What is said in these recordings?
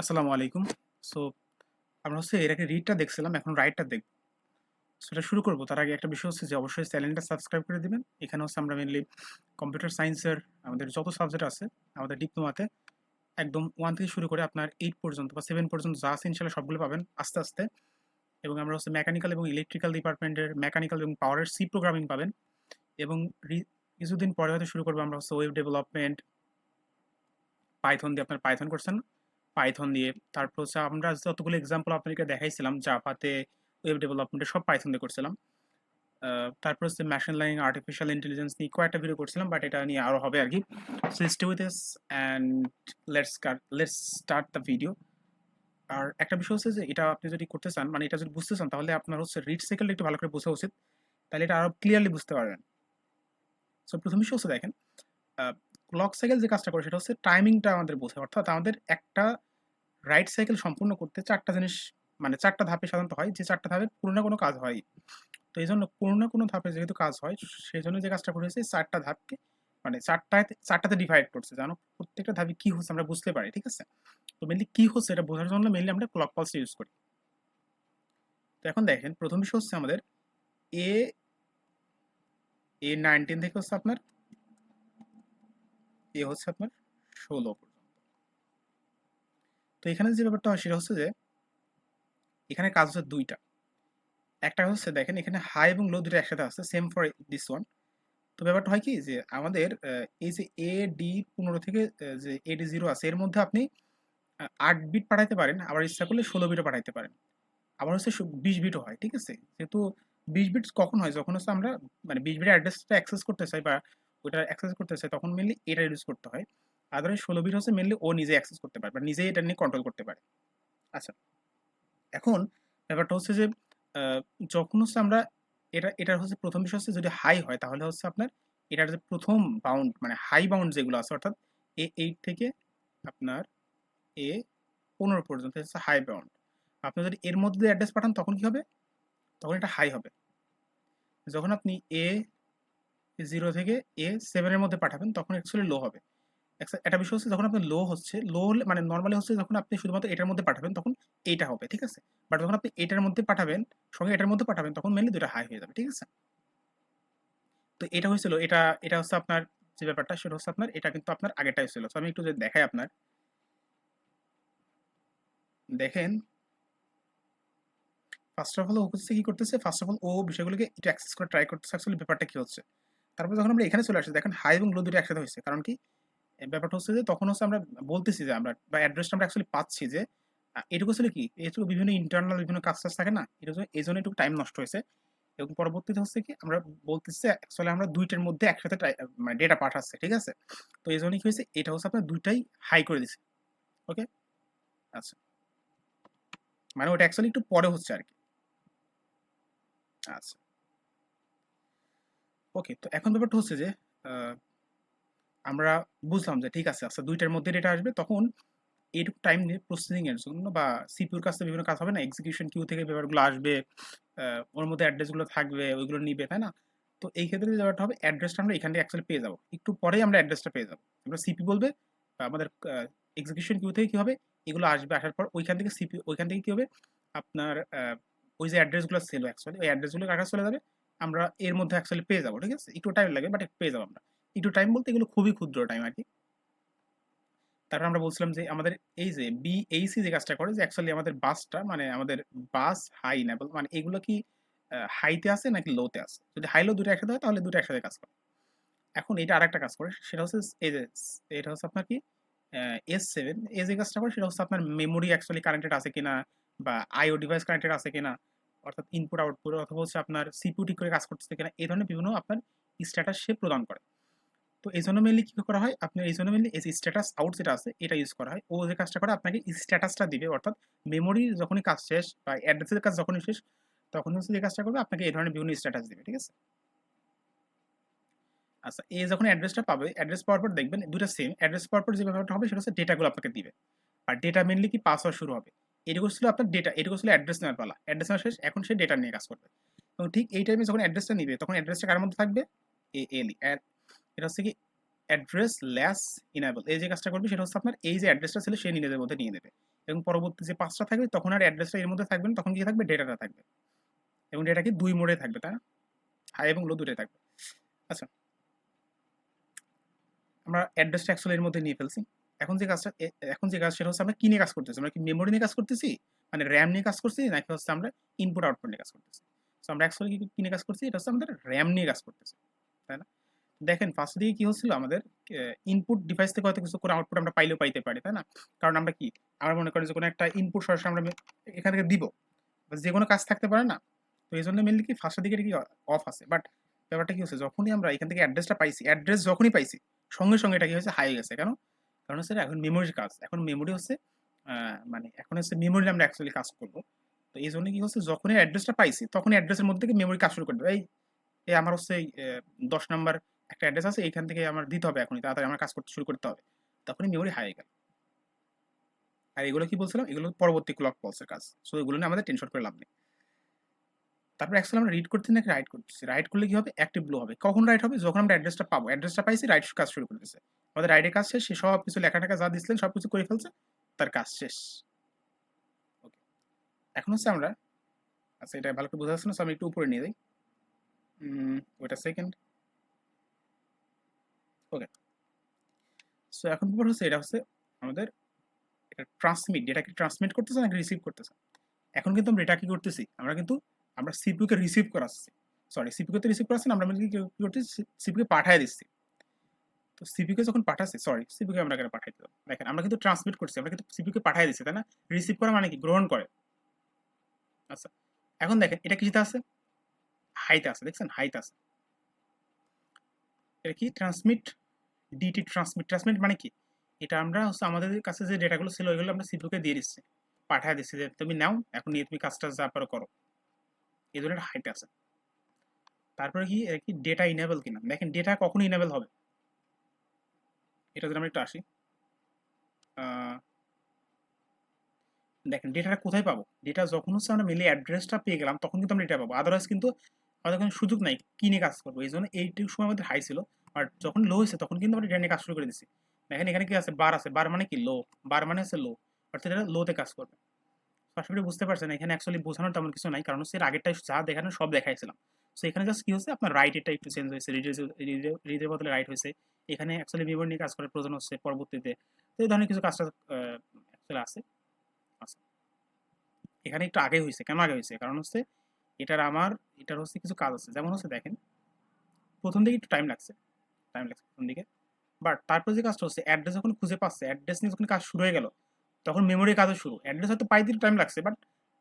আসসালামু আলাইকুম। সো আমরা হচ্ছে এর আগে রিডটা দেখছিলাম, এখন রাইটটা দেখব। সো এটা শুরু করব তার আগে একটা বিষয় হচ্ছে যে অবশ্যই চ্যানেলটা সাবস্ক্রাইব করে দিবেন। এখানে হচ্ছে আমরা মেইনলি কম্পিউটার সায়েন্সের আমাদের যত সাবজেক্ট আছে আমাদের ডিপ্লোমাতে একদম ওয়ান থেকে শুরু করে আপনার এইট পর্যন্ত বা সেভেন পর্যন্ত যা আছে ইনশাআল্লাহ সবগুলো পাবেন আস্তে, আস্তে। এবং আমরা হচ্ছে মেকানিক্যাল এবং ইলেকট্রিক্যাল ডিপার্টমেন্টের মেকানিক্যাল এবং পাওয়ারের সি প্রোগ্রামিং পাবেন। এবং কিছুদিন পরে হয়তো শুরু করব আমরা হচ্ছে ওয়েব ডেভেলপমেন্ট পাইথন দিয়ে আপনার পাইথন করছেন পাইথন দিয়ে। তারপর হচ্ছে আমরা যতগুলো এক্সাম্পল আপনাদেরকে দেখাইছিলাম জাভাতে ওয়েব ডেভেলপমেন্টে সব পাইথন দিয়ে করছিলাম। তারপর হচ্ছে মেশিন লার্নিং আর্টিফিশিয়াল ইন্টেলিজেন্স নিয়ে কয়েকটা ভিডিও করছিলাম বাট এটা নিয়ে আরও হবে আর কি so stay with us and let's let's start the video আর একটা বিষয় হচ্ছে যে, এটা আপনি যদি করতে চান মানে এটা যদি বুঝতে চান, তাহলে আপনার হচ্ছে রিড সাইকেলটা একটু ভালো করে বোঝা উচিত। তাহলে এটা আরও ক্লিয়ারলি বুঝতে পারবেন। সো প্রথম বিষয় হচ্ছে দেখেন ক্লক সাইকেল যে কাজটা করে সেটা হচ্ছে টাইমিংটা আমাদের বোঝে। অর্থাৎ আমাদের একটা রাইট সাইকেল সম্পূর্ণ করতে চারটা জিনিস মানে চারটা ধাপে সাধারণত হয়, যে চারটা ধাপে কোনো না কোনো কাজ হয়। তো এই জন্য কোনো না কোনো ধাপে যেহেতু কাজ হয়, সেই জন্য যে কাজটা করেছে, চারটা ধাপকে মানে চারটায়, চারটাতে ডিভাইড করছে। জানো, প্রত্যেকটা ধাপে কি হচ্ছে আমরা বুঝতে পারি, ঠিক আছে? তো মেনলি কি হচ্ছে এটা বোঝার জন্য মেনলি আমরা ক্লক পালস ইউজ করি। তো এখন দেখেন, প্রথম বিষয় হচ্ছে আমাদের এ এ নাইনটিন থেকে হচ্ছে আপনার এ হচ্ছে আপনার ষোলো পর্যন্ত। তো এখানে যে ব্যাপারটা হয় সেটা হচ্ছে যে, এখানে কাজ হচ্ছে দুইটা। একটা হচ্ছে দেখেন এখানে হাই এবং লো দুটো একসাথে আছে সেম ফর দিস ওয়ান তো ব্যাপারটা হয় কি যে, আমাদের এই যে এ ডি পনেরো থেকে যে এ ডি জিরো আছে, এর মধ্যে আপনি আট বিট পাঠাইতে পারেন, আবার ইচ্ছা করলে ষোলো বিটও পাঠাইতে পারেন। আবার হচ্ছে বিশ বিটও হয়, ঠিক আছে? যেহেতু বিশ বিট কখন হয়? যখন হচ্ছে আমরা মানে বিশ বিটের অ্যাড্রেসটা অ্যাক্সেস করতে চাই বা ওটা অ্যাক্সেস করতে চাই তখন মেনলি এটা ইউজ করতে হয়। আদারওয়াইজ ষোলো বিট হচ্ছে মেনলি ও নিজে অ্যাক্সেস করতে পারে বা নিজেই এটা নিয়ে কন্ট্রোল করতে পারে। আচ্ছা এখন ব্যাপারটা হচ্ছে যে যখন হচ্ছে আমরা এটা, এটার হচ্ছে প্রথম বিষয় হচ্ছে যদি হাই হয়, তাহলে হচ্ছে আপনার এটার যে প্রথম বাউন্ড মানে হাই বাউন্ড যেগুলো আছে, অর্থাৎ এ এইট থেকে আপনার এ পনেরো পর্যন্ত হচ্ছে হাই বাউন্ড আপনি যদি এর মধ্যে অ্যাড্রেস পাঠান, তখন কি হবে? তখন এটা হাই হবে। যখন আপনি এ জিরো থেকে এ সেভেনের মধ্যে পাঠাবেন, তখন অ্যাকচুয়ালি লো হবে। একটা বিষয় হচ্ছে যখন আপনার লো হচ্ছে লো হলে মানে নর্মালি হচ্ছে যখন আপনি শুধুমাত্র এটার মধ্যে পাঠাবেন, তখন এইটা হবে, ঠিক আছে? বাট যখন আপনি এটার মধ্যে পাঠাবেন, সঙ্গে এটার মধ্যে পাঠাবেন, তখন মেনলি দুটা হাই হয়ে যাবে, ঠিক আছে? তো এটা হয়েছিল, এটা এটা হচ্ছে আপনার যে ব্যাপারটা, সেটা হচ্ছে আপনার, এটা কিন্তু আপনার আগেরটাই ছিল তো আমি একটু যদি দেখাই আপনার। দেখেন। ফার্স্ট অফ অল ও হচ্ছে কি করতেছে? ফার্স্ট অফ অল ও বিষয়গুলোকে একটু অ্যাক্সেস করে ট্রাই করতেছে। অ্যাকচুয়ালি ব্যাপারটা কি হচ্ছে? তারপর যখন আমরা এখানে চলে আসছি দেখেন হাই এবং লো দুটো একসাথে হয়েছে। কারণ কি? ব্যাপারটা হচ্ছে যে তখন হচ্ছে আমরা বলতেছি যে আমরা, বা অ্যাড্রেসটা আমরা অ্যাকচুয়ালি পাচ্ছি যে এটুকু ছিল কি? এটুকু বিভিন্ন ইন্টারনাল বিভিন্ন কাজ টাজ থাকে না? এটা এই জন্য একটু টাইম নষ্ট হয়েছে। এবং পরবর্তীতে হচ্ছে কি? আমরা বলতেছি অ্যাকচুয়ালি আমরা দুইটার মধ্যে একসাথে মানে ডেটা পাঠাচ্ছে, ঠিক আছে? তো এই জন্য কি হয়েছে? এটা হচ্ছে আপনার দুইটাই হাই করে দিছে। ওকে আচ্ছা। মানে ওটা অ্যাকচুয়ালি একটু পরে হচ্ছে আর কি। আচ্ছা। ওকে তো এখন ব্যাপারটা হচ্ছে যে আমরা বুঝলাম যে ঠিক আছে আচ্ছা দুইটার মধ্যে ডেটা আসবে, তখন এইটুকু টাইম নিয়ে প্রসেসিং এর জন্য বা সিপিউর কাছ বিভিন্ন কাজ হবে না এক্সিকিউশন কিউ থেকে ব্যাপারগুলো আসবে ওর মধ্যে অ্যাড্রেসগুলো থাকবে, ওইগুলো নিবে, তাই না? তো এই ক্ষেত্রে যে ব্যাপারটা হবে অ্যাড্রেসটা আমরা এখান থেকে অ্যাকচুয়ালি পেয়ে যাব। একটু পরেই আমরা অ্যাড্রেসটা পেয়ে যাব। আমরা সিপি বলবে আমাদের এক্সিকিউশন কিউ থেকে কী হবে, এগুলো আসবে, আসার পর ওইখান থেকে সিপি ওইখান থেকে কী হবে, আপনার ওই যে অ্যাড্রেসগুলো সেল অ্যাকচুয়ালি ওই অ্যাড্রেসগুলো কাটা চলে যাবে? আমরা এর মধ্যে অ্যাকচুয়ালি পেয়ে যাব, ঠিক আছে? একটু টাইম লাগে বাট পেয়ে যাব আমরা। একটু টাইম বলতে এগুলো খুবই ক্ষুদ্র টাইম আর কি। তারপর আমরা বলছিলাম যে আমাদের এই যে বিএইসি যে কাজটা করে, যে অ্যাকচুয়ালি আমাদের বাসটা মানে আমাদের বাস হাই নেবল মানে এগুলো কি হাইতে আছে নাকি লোতে আছে? যদি হাই লো দুটো একসাথে হয়, তাহলে দুটো একসাথে কাজ করে। এখন এটা আর একটা কাজ করে, সেটা হচ্ছে এই যে, এটা হচ্ছে আপনার কি এস সেভেন এই যে কাজটা করে, সেটা হচ্ছে আপনার মেমোরি অ্যাকচুয়ালি কানেক্টেড আছে কিনা, বা আইও ডিভাইস কানেক্টেড আছে কিনা অর্থাৎ ইনপুট আউটপুট অথবা হচ্ছে আপনার সিপিউ ঠিক করে কাজ করতেছে কিনা, এই ধরনের বিভিন্ন আপনার স্ট্যাটাস সে প্রদান করে। তো এই জন্য মেনলি কী করা হয়? আপনার এই জন্য মেনলি এই স্ট্যাটাস আউট যেটা আছে, এটা ইউজ করা হয়। ও যে কাজটা করে, আপনাকে স্ট্যাটাসটা দিবে। অর্থাৎ মেমোরির যখনই কাজ শেষ বা অ্যাড্রেসের কাজ যখনই শেষ তখন হচ্ছে যে কাজটা করবে, আপনাকে এই ধরনের বিভিন্ন স্ট্যাটাস দিবে, ঠিক আছে? আচ্ছা এই যখন অ্যাড্রেসটা পাবে অ্যাড্রেস পাওয়ার পর দেখবেন দুটো সেম অ্যাড্রেস পাওয়ার পর যে ব্যাপারটা হবে, সেটা হচ্ছে ডেটাগুলো আপনাকে দিবে। আর ডেটা মেনলি কি পাস পাসওয়ার্ড শুরু হবে? এটুকু ছিল আপনার ডেটা এটুকু ছিল অ্যাড্রেস নেওয়ার পালা। অ্যাড্রেস নেওয়া শেষ, এখন সে ডেটা নিয়ে কাজ করবে। এবং ঠিক এই টাইমে যখন অ্যাড্রেসটা নিবে, তখন অ্যাড্রেসটা কার মধ্যে থাকবে? এ এলি এটা হচ্ছে কি অ্যাড্রেস ল্যাস ইনাবল এই যে কাজটা করবে, সেটা হচ্ছে আপনার এই যে অ্যাড্রেসটা ছিল, সে নিজেদের মধ্যে নিয়ে নেবে। এবং পরবর্তী যে পাঁচটা থাকবে, তখন আর অ্যাড্রেসটা এর মধ্যে থাকবে না, তখন কি থাকবে ডেটাটা থাকবে। এবং ডেটা কি, দুই মোডে থাকবে না? হাই এবং লো দুটোই থাকবে। আচ্ছা। আমরা অ্যাড্রেসটা অ্যাকচুয়ালি এর মধ্যে নিয়ে ফেলছি। এখন যে কাজটা এখন যে কাজ সেটা হচ্ছে আমরা কি নিয়ে কাজ করতেছি? আমরা কি মেমোরি নিয়ে কাজ করতেছি? মানে র্যাম নিয়ে কাজ করছি নাকি হচ্ছে আমরা ইনপুট আউটপুট নিয়ে কাজ করতেছি? তো আমরা অ্যাকচুয়ালি কি নিয়ে কাজ করছি এটা হচ্ছে আমাদের র্যাম নিয়ে কাজ করতেছি, তাই না? দেখেন ফার্স্ট দিকে কি হচ্ছিল আমাদের ইনপুট ডিভাইস থেকে হয়তো কিছু কোনো আউটপুট আমরা পাইলেও পাইতে পারি, তাই না? কারণ আমরা কি, আমরা মনে করি যে কোনো একটা ইনপুট সরাসরি আমরা এখান থেকে দিব যে কোনো কাজ থাকতে পারে না। তো এই জন্য মেনলি কি ফার্স্টের দিকে কি অফ আছে। বাট ব্যাপারটা কি হচ্ছে, যখনই আমরা এখান থেকে অ্যাড্রেসটা পাইছি অ্যাড্রেস যখনই পাইছি, সঙ্গে সঙ্গে এটা কি হয়েছে হাই গেছে। কেন? কারণ হচ্ছে এখন মেমোরির কাজ। এখন মেমোরি হচ্ছে মানে এখন হচ্ছে মেমোরি আমরা অ্যাকচুয়ালি কাজ করব। তো এই জন্য কি হচ্ছে, যখনই অ্যাড্রেসটা পাইছি তখন অ্যাড্রেসের মধ্যে থেকে মেমোরি কাজ শুরু করে দেবে। এই এই আমার হচ্ছে দশ নাম্বার একটা অ্যাড্রেস আছে, এইখান থেকে আমার দিতে হবে এখনই, তাড়াতাড়ি আমার কাজ করতে শুরু করতে হবে। তখনই মেমোরি হাই গেল। আর এগুলো কি বলছিলাম? এগুলো পরবর্তী ক্লক পলসের কাজ। সো এগুলো নিয়ে আমাদের টেনশন করে লাভ নেই। তারপর অ্যাকচুয়ালি আমরা রিড করতে নাকি রাইট করতেছি রাইট করলে কি হবে? অ্যাক্টিভ ব্লো হবে। কখন রাইট হবে? যখন আমরা অ্যাড্রেসটা পাবো। অ্যাড্রেসটা পাইছি রাইট কাজ শুরু করে দিচ্ছে আমাদের রাইটের কাজ শেষ, সে সব কিছু লেখা টাকা যা দিচ্ছিলেন সব কিছু করে ফেলছে, তার কাজ শেষ। ওকে এখন হচ্ছে আমরা আচ্ছা এটা ভালো করে বোঝা যাচ্ছে না আমি একটু উপরে নিয়ে যাই। ওইটা সেকেন্ড ওকে সো এখন ব্যাপার হচ্ছে, এটা হচ্ছে আমাদের, এটা ট্রান্সমিট ডেটাকে ট্রান্সমিট করতেছে নাকি রিসিভ করতেছে? এখন কিন্তু আমরা এটা কি করতেছি? আমরা কিন্তু, আমরা CPU কে রিসিভ করাচ্ছি। সরি CPU কে তো রিসিভ করাচ্ছি না, আমরা কি করতেছি? CPU কে পাঠিয়ে দিচ্ছি। তো CPU কে যখন পাঠাচ্ছি সরি CPU কে আমরা কেন পাঠাই দিলাম দেখেন, আমরা কিন্তু ট্রান্সমিট করছি, আমরা কিন্তু CPU কে পাঠিয়ে দিচ্ছি তাই না? রিসিভ করা মানে কি? গ্রহণ করে। আচ্ছা এখন দেখেন, এটা কিছুতে আছে? হাইতে আছে, দেখছেন? হাইতে আছে। এটা কি? ট্রান্সমিট ডিটি ট্রান্সমিট ট্রান্সমিট মানে কি? এটা আমরা হচ্ছে আমাদের কাছে যে ডেটাগুলো ছিল, ওইগুলো আমরা CPU কে দিয়ে দিচ্ছি। পাঠিয়ে দিচ্ছি যে, তুমি নাও, এখন নিয়ে তুমি কাজটা যা পারো করো। এই ধরনের হাইট আছে। তারপরে কি? কি? ডেটা ইনেবল কিনা? দেখেন ডেটা কখন ইনেবল হবে? এটা যদি আমরা একটু আসি দেখেন ডেটাটা কোথায় পাবো ডেটা যখন হচ্ছে আমরা মেলে অ্যাড্রেসটা পেয়ে গেলাম তখন কিন্তু আমরা ডেটা পাবো আদারওয়াইজ কিন্তু আমাদের কোনো সুযোগ নাই কি নিয়ে কাজ করব এই জন্য এইটুকু সময় আমাদের হাই ছিল আর যখন লো হয়েছে তখন কিন্তু আমরা ডেটা নিয়ে কাজ শুরু করে দিচ্ছি দেখেন এখানে কি আছে বার আছে বার মানে কি লো বার মানে হচ্ছে লো অর্থাৎ এটা লোতে কাজ করবে আশা করি বুঝতে পারছেন এখানে অ্যাকচুয়ালি বোঝানোর তেমন কিছু নাই কারণ হচ্ছে এর আগেরটা যা দেখানো সব দেখাইছিলাম সো এখানে জাস্ট কি হচ্ছে আপনার রাইট এটা একটু চেঞ্জ হয়েছে রিডের বদলে রাইট হয়েছে এখানে অ্যাকচুয়ালি মেমোরি নিয়ে কাজ করার প্রয়োজন হচ্ছে পরবর্তীতে। তো এই ধরনের কিছু কাজটা অ্যাকচুয়ালি আছে। আচ্ছা। এখানে একটু আগে হয়েছে, কেন আগে হয়েছে? কারণ হচ্ছে এটার আমার, এটার হচ্ছে কিছু কাজ আছে। যেমন হচ্ছে দেখেন, প্রথম দিকে একটু টাইম লাগছে টাইম লাগছে প্রথম দিকে। বাট তারপর যে কাজটা হচ্ছে অ্যাড্রেস যখন খুঁজে পাচ্ছে অ্যাড্রেস নিয়ে যখন কাজ শুরু হয়ে গেল, তখন মেমোরি কাজও শুরু। অ্যাড্রেস হয়তো পাই পাইতে টাইম লাগছে বাট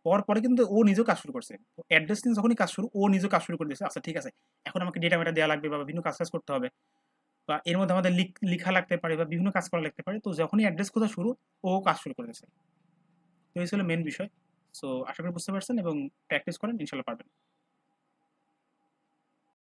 পর পরে কিন্তু ও নিজেও কাজ শুরু করছে। অ্যাড্রেস নিয়ে যখনই কাজ শুরু, ও নিজেও কাজ শুরু করে দিয়েছে। আচ্ছা ঠিক আছে। এখন আমাকে ডেটা মেটা দেওয়া লাগবে বা বিভিন্ন কাজ কাজ করতে হবে। বা এর মধ্যে আমাদের লিখ- লাগতে পারে বা বিভিন্ন কাজ করা লাগতে পারে, তো যখনই অ্যাড্রেস খোঁজা শুরু, ও কাজ শুরু করে দিয়েছে। তো এই ছিল মেন বিষয়। সো আশা করি বুঝতে পারছেন এবং প্র্যাকটিস করেন, ইনশাল্লাহ পারবেন।